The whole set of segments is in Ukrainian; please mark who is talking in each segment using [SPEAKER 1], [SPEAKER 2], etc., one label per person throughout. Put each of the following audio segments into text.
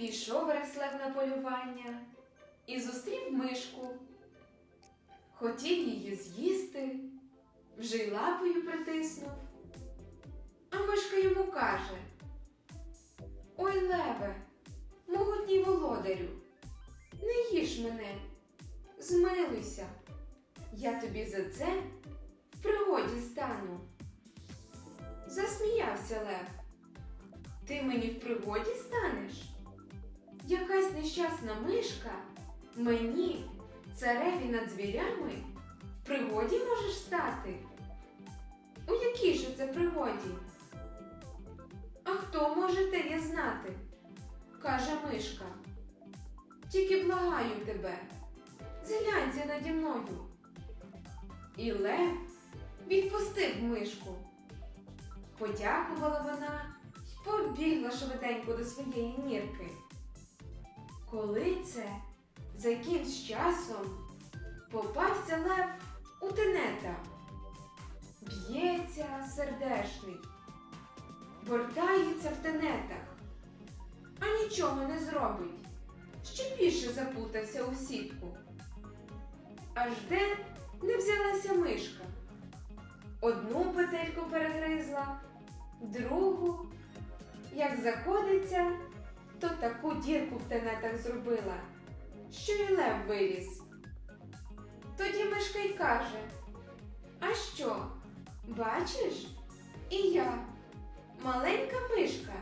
[SPEAKER 1] Пішов Реслев на полювання і зустрів мишку. Хотів її з'їсти, вже й лапою притиснув. А мишка йому каже: Ой, леве, могутній володарю, не їж мене, змилуйся, я тобі за це в пригоді стану. Засміявся Лев. Ти мені в пригоді станеш? Якась нещасна мишка мені, цареві над звірями, в пригоді можеш стати? У якій же це пригоді? А хто може те є знати? каже мишка. Тільки благаю тебе, зглянься наді мною. І Лев відпустив мишку. Подякувала вона й побігла швиденько до своєї нірки. Коли це за якимсь часом попався лев у тенета, б'ється сердешний, бортається в тенетах, а нічого не зробить, ще більше запутався у сітку. Аж де не взялася мишка. Одну петельку перегризла, другу. Як заходиться, то таку дірку в тенетах зробила, що й лев виліз. Тоді мишка й каже: А що, бачиш? І я, маленька мишка,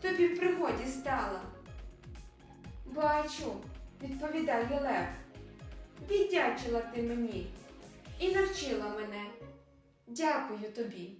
[SPEAKER 1] тобі в пригоді стала. Бачу, відповідає Лев. Віддячила ти мені і навчила мене. Дякую тобі.